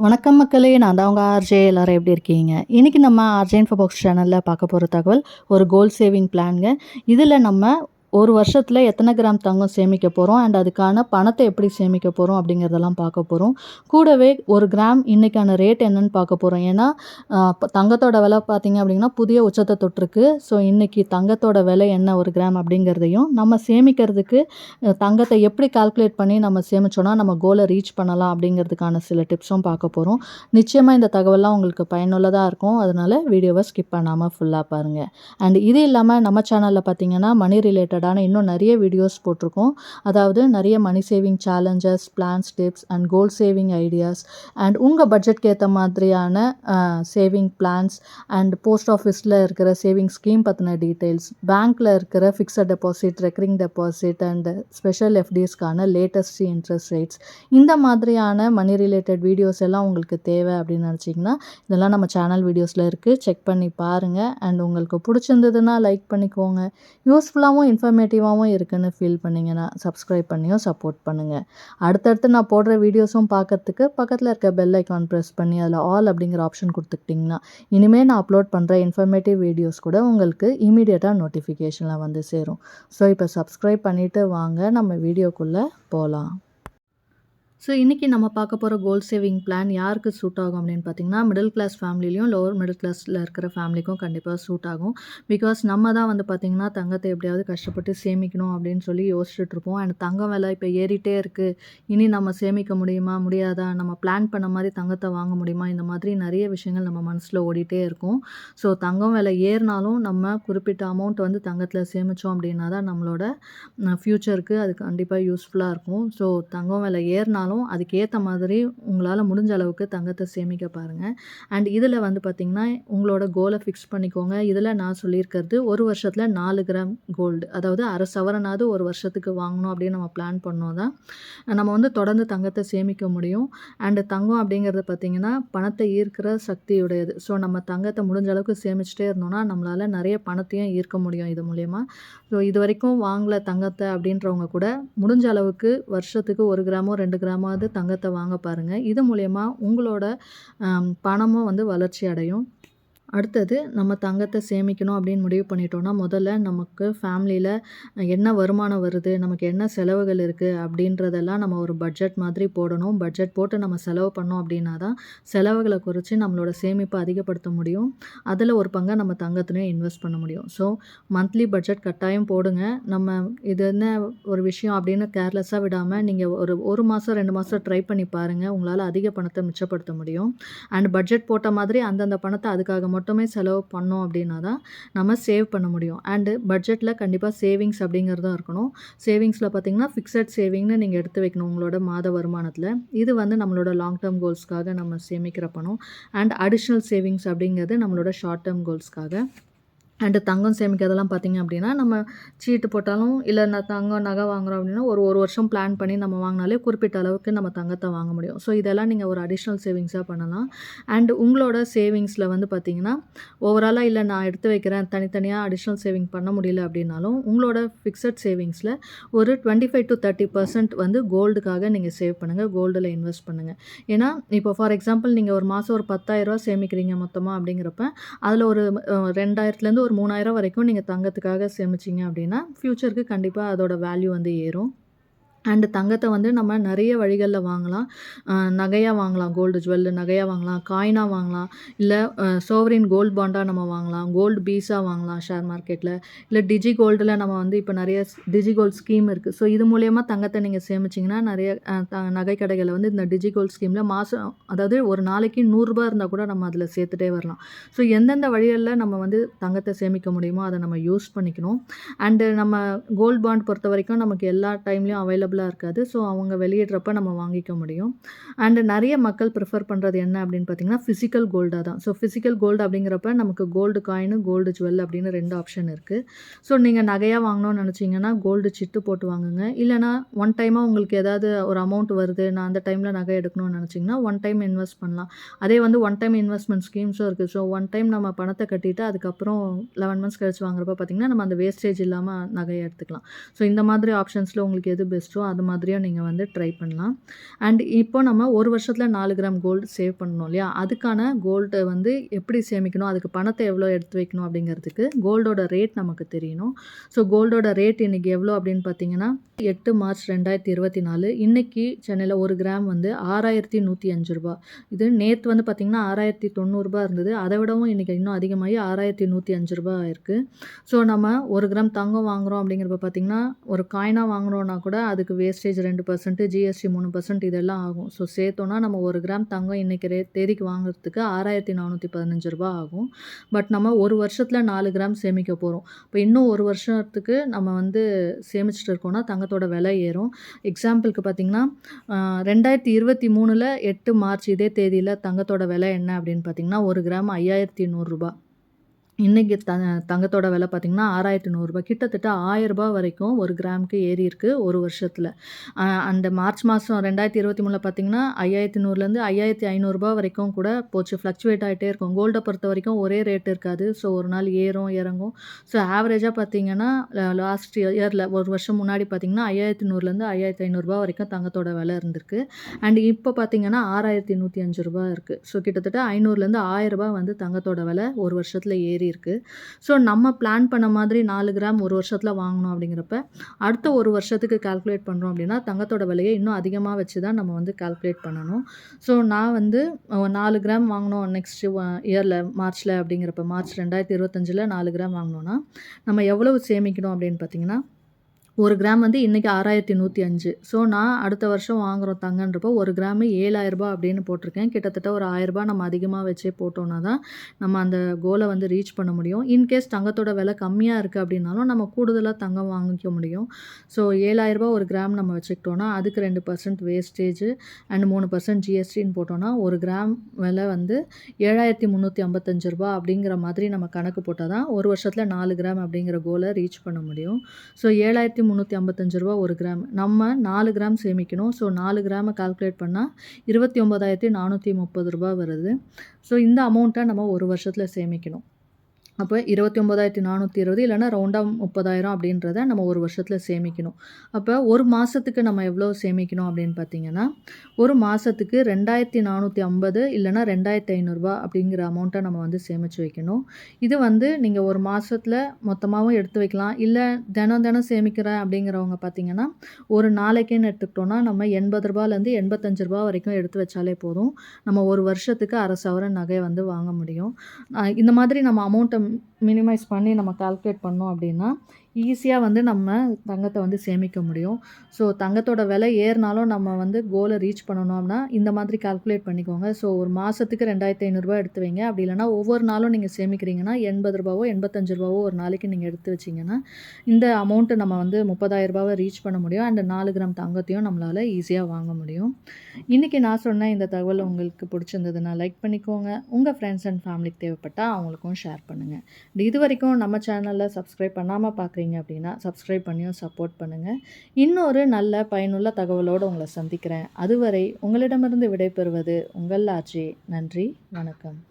வணக்கம் மக்களே நான் தான் உங்கள் ஆர்ஜே. எல்லாரும் எப்படி இருக்கீங்க? இன்றைக்கி நம்ம ஆர்ஜே இன்ஃபோ பாக்ஸ் சேனலில் பார்க்க போகிற தகவல் ஒரு கோல்ட் சேவிங் பிளான்ங்க இதில் நம்ம ஒரு வருஷத்தில் எத்தனை கிராம் தங்கம் சேமிக்க போகிறோம் அண்ட் அதுக்கான பணத்தை எப்படி சேமிக்க போகிறோம் அப்படிங்கிறதெல்லாம் பார்க்க போகிறோம் கூடவே ஒரு கிராம் இன்றைக்கான ரேட் என்னன்னு பார்க்க போகிறோம் ஏன்னா தங்கத்தோட விலை பார்த்தீங்க அப்படின்னா புதிய உச்சத்தை தொட்டிருக்கு. ஸோ இன்றைக்கி தங்கத்தோட விலை என்ன ஒரு கிராம் அப்படிங்கிறதையும் நம்ம சேமிக்கிறதுக்கு தங்கத்தை எப்படி கால்குலேட் பண்ணி நம்ம சேமிச்சோன்னா நம்ம கோலை ரீச் பண்ணலாம் அப்படிங்கிறதுக்கான சில டிப்ஸும் பார்க்க போகிறோம் நிச்சயமாக இந்த தகவல்லாம் உங்களுக்கு பயனுள்ளதாக இருக்கும். அதனால் வீடியோவை ஸ்கிப் பண்ணாமல் ஃபுல்லாக பாருங்கள் அண்ட் இது இல்லாமல் நம்ம சேனலில் பார்த்தீங்கன்னா மணி ரிலேட்டட் ரிலேட்டடான இன்னும் நிறைய வீடியோஸ் போட்டிருக்கோம். அதாவது நிறைய money saving challenges plans tips and goal saving ideas and உங்கள் பட்ஜெட்க்கு ஏற்ற மாதிரியான சேவிங் பிளான்ஸ் அண்ட் போஸ்ட் ஆஃபீஸில் இருக்கிற சேவிங் ஸ்கீம் பற்றின டீட்டெயில்ஸ் பேங்க்கில் இருக்கிற fixed deposit recurring deposit and special எஃப்டிஸ்க்கான latest interest rates இந்த மாதிரியான மணி ரிலேட்டட் வீடியோஸ் எல்லாம் உங்களுக்கு தேவை அப்படின்னு நினச்சிங்கன்னா இதெல்லாம் நம்ம சேனல் வீடியோஸில் இருக்குது செக் பண்ணி பாருங்கள் அண்ட் உங்களுக்கு பிடிச்சிருந்ததுன்னா லைக் பண்ணிக்கோங்க. யூஸ்ஃபுல்லாகவும் இன்ஃபர்மேட்டிவாகவும் இருக்குன்னு ஃபீல் பண்ணிங்கன்னா சப்ஸ்கிரைப் பண்ணியும் சப்போர்ட் பண்ணுங்கள் அடுத்தடுத்து நான் போடுற வீடியோஸும் பார்க்கறதுக்கு பக்கத்தில் இருக்க பெல் ஐக்கான் ப்ரெஸ் பண்ணி அதில் ஆல் அப்படிங்கிற ஆப்ஷன் கொடுத்துக்கிட்டிங்கன்னா இனிமேல் நான் அப்லோட் பண்ணுற இன்ஃபர்மேட்டிவ் வீடியோஸ் கூட உங்களுக்கு இமீடியட்டாக நோட்டிஃபிகேஷனில் வந்து சேரும். ஸோ இப்போ சப்ஸ்கிரைப் பண்ணிவிட்டு வாங்க நம்ம வீடியோக்குள்ளே போகலாம் ஸோ இன்றைக்கி நம்ம பார்க்க போகிற கோல் சேவிங் பிளான் யாருக்கு சூட் ஆகும் அப்படின்னு பார்த்தீங்கன்னா மிடில் கிளாஸ் ஃபேமிலிலையும் லோவர் மிடில் கிளாஸில் இருக்கிற ஃபேமிலிக்கும் கண்டிப்பாக சூட் ஆகும். பிகாஸ் நம்ம தான் வந்து பார்த்திங்கன்னா தங்கத்தை எப்படியாவது கஷ்டப்பட்டு சேமிக்கணும் அப்படின்னு சொல்லி யோசிச்சுட்டு இருப்போம். அண்ட் தங்கம் விலை இப்போ ஏறிட்டே இருக்குது இனி நம்ம சேமிக்க முடியுமா முடியாதா? நம்ம பிளான் பண்ண மாதிரி தங்கத்தை வாங்க முடியுமா? இந்த மாதிரி நிறைய விஷயங்கள் நம்ம மனசில் ஓடிட்டே இருக்கும். ஸோ தங்கம் விலை ஏறினாலும் நம்ம குறிப்பிட்ட அமௌண்ட் வந்து தங்கத்தில் சேமித்தோம் அப்படின்னா தான் நம்மளோட ஃப்யூச்சருக்கு அது கண்டிப்பாக யூஸ்ஃபுல்லாக இருக்கும். ஸோ தங்கம் விலை ஏறினாலும் அதுக்கேற்ற மாதிரி உங்களால் முடிஞ்ச அளவுக்கு தங்கத்தை சேமிக்க பாருங்கள் அண்ட் இதில் வந்து பார்த்திங்கன்னா உங்களோட கோலை ஃபிக்ஸ் பண்ணிக்கோங்க. இதில் நான் சொல்லியிருக்கிறது ஒரு வருஷத்தில் நாலு கிராம் கோல்டு அதாவது அரை சவரனாவது ஒரு வருஷத்துக்கு வாங்கணும் அப்படின்னு நம்ம பிளான் பண்ணோம் தான். நம்ம வந்து தொடர்ந்து தங்கத்தை சேமிக்க முடியும். அண்டு தங்கம் அப்படிங்கிறது பார்த்திங்கன்னா பணத்தை ஈர்க்கிற சக்தியுடையது. ஸோ நம்ம தங்கத்தை முடிஞ்ச அளவுக்கு சேமிச்சிட்டே இருந்தோம்னா நம்மளால் நிறைய பணத்தையும் ஈர்க்க முடியும் இது மூலயமா. ஸோ இது வரைக்கும் வாங்கல தங்கத்தை அப்படின்றவங்க கூட முடிஞ்ச அளவுக்கு வருஷத்துக்கு ஒரு கிராமோ ரெண்டு கிராமாவது தங்கத்தை வாங்க பாருங்கள் இது மூலயமா உங்களோட பணமும் வந்து வளர்ச்சி அடையும். அடுத்தது நம்ம தங்கத்தை சேமிக்கணும் அப்படின்னு முடிவு பண்ணிட்டோம்னா முதல்ல நமக்கு ஃபேமிலியில் என்ன வருமானம் வருது நமக்கு என்ன செலவுகள் இருக்குது அப்படின்றதெல்லாம் நம்ம ஒரு பட்ஜெட் மாதிரி போடணும். பட்ஜெட் போட்டு நம்ம செலவு பண்ணோம் அப்படின்னா தான் செலவுகளை குறைச்சி நம்மளோட சேமிப்பை அதிகப்படுத்த முடியும். அதில் ஒரு பங்கை நம்ம தங்கத்துலேயும் இன்வெஸ்ட் பண்ண முடியும். ஸோ மந்த்லி பட்ஜெட் கட்டாயம் போடுங்க. நம்ம இது என்ன ஒரு விஷயம் அப்படின்னு கேர்லெஸ்ஸாக விடாமல் நீங்கள் ஒரு ஒரு மாதம் ரெண்டு மாதம் ட்ரை பண்ணி பாருங்கள் உங்களால் அதிக பணத்தை மிச்சப்படுத்த முடியும். அண்ட் பட்ஜெட் போட்ட மாதிரி அந்தந்த பணத்தை அதுக்காக மட்டும் மட்டுமே செலவு பண்ணோம் அப்படின்னா தான் நம்ம சேவ் பண்ண முடியும். அண்டு பட்ஜெட்டில் கண்டிப்பாக சேவிங்ஸ் அப்படிங்கிறதும் இருக்கணும். சேவிங்ஸில் பார்த்தீங்கன்னா ஃபிக்ஸட் சேவிங்னு நீங்கள் எடுத்து வைக்கணும் உங்களோட மாத வருமானத்தில். இது வந்து நம்மளோட லாங் டேர்ம் கோல்ஸ்க்காக நம்ம சேமிக்கிற பணம். அண்ட் அடிஷ்னல் சேவிங்ஸ் அப்படிங்கிறது நம்மளோட ஷார்ட் டேர்ம் கோல்ஸ்க்காக அண்டு தங்கம் சேமிக்கிறதெல்லாம் பார்த்திங்க அப்படின்னா நம்ம சீட்டு போட்டாலும் இல்லை நான் தங்கம் நகை வாங்குகிறோம் அப்படின்னா ஒரு ஒரு வருஷம் பிளான் பண்ணி நம்ம வாங்கினாலே குறிப்பிட்ட அளவுக்கு நம்ம தங்கத்தை வாங்க முடியும். ஸோ இதெல்லாம் நீங்கள் ஒரு அடிஷ்னல் சேவிங்ஸாக பண்ணலாம். அண்டு உங்களோட சேவிங்ஸில் வந்து பார்த்திங்கன்னா ஓவராலாக இல்லை நான் எடுத்து வைக்கிறேன் தனித்தனியாக அடிஷ்னல் சேவிங் பண்ண முடியல அப்படின்னாலும் உங்களோட ஃபிக்ஸட் சேவிங்ஸில் ஒரு twenty five to thirty percent வந்து கோல்டுக்காக நீங்கள் சேவ் பண்ணுங்கள் கோல்டில் இன்வெஸ்ட் பண்ணுங்கள் ஏன்னா இப்போ ஃபார் எக்ஸாம்பிள் நீங்கள் ஒரு மாதம் ஒரு பத்தாயிரரூவா சேமிக்கிறீங்க மொத்தமாக அப்படிங்கிறப்ப அதில் ஒரு ரெண்டாயிரத்துலேருந்து ஒரு மூணாயிரம் வரைக்கும் நீங்கள் தங்கத்துக்காக சேமிச்சிங்க அப்படின்னா ஃப்யூச்சருக்கு கண்டிப்பாக அதோட வேல்யூ வந்து ஏறும். அண்டு தங்கத்தை வந்து நம்ம நிறைய வழிகளில் வாங்கலாம். நகையாக வாங்கலாம் கோல்டு ஜுவல்லு நகையாக வாங்கலாம் காயினாக வாங்கலாம் இல்லை சோவரின் கோல்டு பாண்டாக நம்ம வாங்கலாம் கோல்டு பீஸாக வாங்கலாம் ஷேர் மார்க்கெட்டில் இல்லை டிஜி கோல்டில் நம்ம வந்து இப்போ நிறைய டிஜி கோல்டு ஸ்கீம் இருக்குது ஸோ இது மூலயமா தங்கத்தை நீங்கள் சேமிச்சிங்கன்னா நிறைய த நகை கடைகளில் வந்து இந்த டிஜி கோல்டு ஸ்கீமில் மாதம் அதாவது ஒரு நாளைக்கு நூறுரூபா இருந்தால் கூட நம்ம அதில் சேர்த்துட்டே வரலாம். ஸோ எந்தெந்த வழிகளில் நம்ம வந்து தங்கத்தை சேமிக்க முடியுமோ அதை நம்ம யூஸ் பண்ணிக்கணும். அண்டு நம்ம கோல்ட் பாண்ட் பொறுத்த வரைக்கும் நமக்கு எல்லா டைம்லேயும் அவைலபிளாக இருக்காது. ஸோ அவங்க வெளியிடுறப்ப நம்ம வாங்கிக்க முடியும். அண்டு நிறைய மக்கள் ப்ரிஃபர் பண்ணுறது என்ன அப்படின்னு பார்த்தீங்கன்னா ஃபிசிக்கல் கோல்டாக தான். ஸோ ஃபிசிக்கல் கோல்டு அப்படிங்கிறப்ப நமக்கு கோல்டு காயின் கோல்டு ஜுவல் அப்படின்னு ரெண்டு ஆப்ஷன் இருக்குது ஸோ நீங்கள் நகையாக வாங்கணும்னு நினச்சிங்கன்னா கோல்டு சிட்டு போட்டு வாங்குங்க. இல்லைனா ஒன் டைமாக உங்களுக்கு ஏதாவது ஒரு அமௌண்ட் வருது நான் அந்த டைமில் நகை எடுக்கணும்னு நினச்சிங்கன்னா ஒன் டைம் இன்வெஸ்ட் பண்ணலாம். அதே வந்து ஒன் டைம் இன்வெஸ்ட்மெண்ட் ஸ்கீம்ஸும் இருக்குது ஸோ ஒன் டைம் நம்ம பணத்தை கட்டிட்டு அதுக்கப்புறம் லெவன் மந்த்ஸ் கழிச்சு வாங்குறப்ப பார்த்திங்கன்னா நம்ம அந்த வேஸ்டேஜ் இல்லாமல் நகையை எடுத்துக்கலாம். ஸோ இந்த மாதிரி ஆப்ஷன்ஸில் உங்களுக்கு எது பெஸ்ட்டோ ஸோ அது மாதிரியும் நீங்கள் வந்து ட்ரை பண்ணலாம். அண்ட் இப்போ நம்ம ஒரு வருஷத்தில் நாலு கிராம் கோல்டு சேவ் பண்ணணும் இல்லையா? அதுக்கான கோல்டை வந்து எப்படி சேமிக்கணும்? அதுக்கு பணத்தை எவ்வளோ எடுத்து வைக்கணும் அப்படிங்கிறதுக்கு கோல்டோட ரேட் நமக்கு தெரியணும். ஸோ கோல்டோட ரேட் இன்றைக்கி எவ்வளோ அப்படின்னு பார்த்தீங்கன்னா எட்டு மார்ச் ரெண்டாயிரத்தி இருபத்தி நாலு. இன்றைக்கி சென்னையில் ஒரு கிராம் வந்து ஆறாயிரத்தி நூற்றி அஞ்சு ரூபா இது நேற்று வந்து பார்த்திங்கன்னா ஆறாயிரத்தி தொண்ணூறுரூபா இருந்தது. அதை விடவும் இன்றைக்கி இன்னும் அதிகமாகி ஆறாயிரத்தி நூற்றி அஞ்சு ரூபா இருக்குது ஸோ நம்ம ஒரு கிராம் தங்கம் வாங்குகிறோம் அப்படிங்கிறப்ப பார்த்திங்கன்னா ஒரு காயினாக வாங்குறோன்னா கூட அதுக்கு வேஸ்டேஜ் ரெண்டு பர்சன்ட் ஜிஎஸ்டி மூணு பர்சன்ட் இதெல்லாம் ஆகும். ஸோ சேர்த்தோன்னா நம்ம ஒரு கிராம் தங்கம் இன்றைக்கி ரே தேதிக்கு வாங்குறதுக்கு ஆறாயிரத்தி நானூற்றி பதினஞ்சு ரூபா ஆகும். பட் நம்ம ஒரு வருஷத்தில் நாலு கிராம் சேமிக்க போகிறோம் இப்போ இன்னும் ஒரு வருஷத்துக்கு நம்ம வந்து சேமிச்சிட்டு இருக்கோம்னா தங்கத்தோட விலை ஏறும். எக்ஸாம்பிளுக்கு பார்த்திங்கன்னா ரெண்டாயிரத்தி இருபத்தி மூணில் எட்டு மார்ச் இதே தேதியில் தங்கத்தோட விலை என்ன அப்படின்னு பார்த்திங்கன்னா ஒரு கிராம் ஐயாயிரத்தி நூறுரூபா இன்றைக்கி த தங்கத்தோட விலை பார்த்திங்கன்னா ஆறாயிரத்தி நூறுரூபா கிட்டத்தட்ட ஆயரூபா வரைக்கும் ஒரு கிராமுக்கு ஏறி இருக்குது ஒரு வருஷத்தில். அந்த மார்ச் மாதம் ரெண்டாயிரத்தி இருபத்தி மூணில் பார்த்திங்கன்னா ஐயாயிரத்தி நூறுலேருந்து ஐயாயிரத்தி ஐநூறுரூபா வரைக்கும் கூட போச்சு. ஃப்ளக்சுவேட் ஆகிட்டே இருக்கும். கோல்டை பொறுத்த வரைக்கும் ஒரே ரேட் இருக்காது. ஸோ ஒரு நாள் ஏறும் இறங்கும். ஸோ ஆவரேஜாக பார்த்திங்கன்னா லாஸ்ட் இயரில் ஒரு வருஷம் முன்னாடி பார்த்திங்கன்னா ஐயாயிரத்தி நூறுலேருந்து ஐயாயிரத்தி ஐநூறுரூபா வரைக்கும் தங்கத்தோட விலை இருந்திருக்கு. அண்ட் இப்போ பார்த்திங்கன்னா ஆறாயிரத்தி நூற்றி அஞ்சு ரூபா இருக்குது ஸோ கிட்டத்தட்ட ஐநூறுலேருந்து ஆயிரரூபா வந்து தங்கத்தோட விலை ஒரு வருஷத்தில் ஏறி இருக்குது ஸோ நம்ம பிளான் பண்ண மாதிரி நாலு கிராம் ஒரு வருஷத்தில் வாங்கணும் அப்படிங்கிறப்ப அடுத்த ஒரு வருஷத்துக்கு கால்குலேட் பண்ணுறோம் அப்படின்னா தங்கத்தோட விலையை இன்னும் அதிகமாக வச்சு தான் நம்ம வந்து கால்குலேட் பண்ணணும். ஸோ நான் வந்து நாலு கிராம் வாங்கினோம் நெக்ஸ்ட் இயரில் மார்ச்சில் அப்படிங்கிறப்ப மார்ச் ரெண்டாயிரத்தி இருபத்தஞ்சில் நாலு கிராம் வாங்கினோன்னா நம்ம எவ்வளவு சேமிக்கணும் அப்படின்னு பார்த்தீங்கன்னா ஒரு கிராம் வந்து இன்றைக்கி ஆறாயிரத்தி நூற்றி அஞ்சு. ஸோ நான் அடுத்த வருஷம் வாங்குகிறோம் தங்கன்றப்போ ஒரு கிராமு ஏழாயிரரூபா அப்படின்னு போட்டிருக்கேன். கிட்டத்தட்ட ஒரு ஆயிரரூபா நம்ம அதிகமாக வச்சே போட்டோன்னா தான் நம்ம அந்த கோலை வந்து ரீச் பண்ண முடியும். இன்கேஸ் தங்கத்தோட விலை கம்மியாக இருக்குது அப்படின்னாலும் நம்ம கூடுதலாக தங்கம் வாங்கிக்க முடியும். ஸோ ஏழாயிரரூபா ஒரு கிராம் நம்ம வச்சுக்கிட்டோன்னா அதுக்கு ரெண்டு பர்சன்ட் வேஸ்டேஜ் அண்ட் மூணு பர்சன்ட் ஜிஎஸ்டின்னு போட்டோன்னா ஒரு கிராம் விலை வந்து ஏழாயிரத்தி முந்நூற்றி ஐம்பத்தஞ்சு ரூபா அப்படிங்கிற மாதிரி நம்ம கணக்கு போட்டால் தான் ஒரு வருஷத்தில் நாலு கிராம் அப்படிங்கிற கோலை ரீச் பண்ண முடியும். ஸோ ஏழாயிரத்தி முந்நூற்றி ஐம்பத்தஞ்சு ரூபா ஒரு கிராம். நம்ம நாலு கிராம் சேமிக்கணும். ஸோ நாலு கிராமை கால்குலேட் பண்ணால் இருபத்தி ஒம்பதாயிரத்தி நானூற்றி முப்பது ரூபா வருது. ஸோ இந்த அமௌண்ட்டை நம்ம ஒரு வருஷத்தில் சேமிக்கணும். அப்போ இருபத்தி ஒம்பதாயிரத்தி நானூற்றி இருபது இல்லைனா ரவுண்டாக முப்பதாயிரம் அப்படின்றத நம்ம ஒரு வருஷத்தில் சேமிக்கணும். அப்போ ஒரு மாதத்துக்கு நம்ம எவ்வளோ சேமிக்கணும் அப்படின்னு பார்த்தீங்கன்னா ஒரு மாதத்துக்கு ரெண்டாயிரத்தி நானூற்றி ஐம்பது இல்லைனா ரெண்டாயிரத்தி ஐநூறுரூவா அப்படிங்கிற அமௌண்ட்டை நம்ம வந்து சேமித்து வைக்கணும். இது வந்து நீங்கள் ஒரு மாதத்தில் மொத்தமாகவும் எடுத்து வைக்கலாம். இல்லை தினம் தினம் சேமிக்கிறேன் அப்படிங்கிறவங்க பார்த்தீங்கன்னா ஒரு நாளைக்குன்னு எடுத்துக்கிட்டோன்னா நம்ம எண்பது ரூபாலேருந்து எண்பத்தஞ்சு ரூபா வரைக்கும் எடுத்து வச்சாலே போதும். நம்ம ஒரு வருஷத்துக்கு அரை சவரன் நகை வந்து வாங்க முடியும். இந்த மாதிரி நம்ம அமௌண்ட்டை Um, மினிமைஸ் பண்ணி நம்ம கால்குலேட் பண்ணோம் அப்படின்னா ஈஸியாக வந்து நம்ம தங்கத்தை வந்து சேமிக்க முடியும். ஸோ தங்கத்தோட விலை ஏறினாலும் நம்ம வந்து கோலை ரீச் பண்ணணும்னா இந்த மாதிரி கால்குலேட் பண்ணிக்கோங்க. ஸோ ஒரு மாதத்துக்கு ரெண்டாயிரத்தி ஐநூறுரூவா எடுத்து வைங்க. அப்படி இல்லைனா ஒவ்வொரு நாளும் நீங்கள் சேமிக்கிறீங்கன்னா எண்பது ரூபாவோ எண்பத்தஞ்சு ரூபாவோ ஒரு நாளைக்கு நீங்கள் எடுத்து வச்சிங்கன்னா இந்த அமௌண்ட்டு நம்ம வந்து முப்பதாயிரரூபாவை ரீச் பண்ண முடியும். அண்ட் நாலு கிராம் தங்கத்தையும் நம்மளால் ஈஸியாக வாங்க முடியும். இன்றைக்கி நான் சொன்ன இந்த தகவல் உங்களுக்கு பிடிச்சிருந்ததுன்னா லைக் பண்ணிக்கோங்க. உங்கள் ஃப்ரெண்ட்ஸ் அண்ட் ஃபேமிலிக்கு தேவைப்பட்டால் அவங்களுக்கும் ஷேர் பண்ணுங்கள் இது வரைக்கும் நம்ம சேனலில் சப்ஸ்கிரைப் பண்ணாமல் பார்க்குறீங்க பார்க்குறீங்க அப்படின்னா சப்ஸ்கிரைப் பண்ணியும் சப்போர்ட் பண்ணுங்கள் இன்னொரு நல்ல பயனுள்ள தகவலோடு உங்களை சந்திக்கிறேன். அதுவரை உங்களிடமிருந்து விடைபெறுவது உங்கள் ஆட்சி நன்றி வணக்கம்.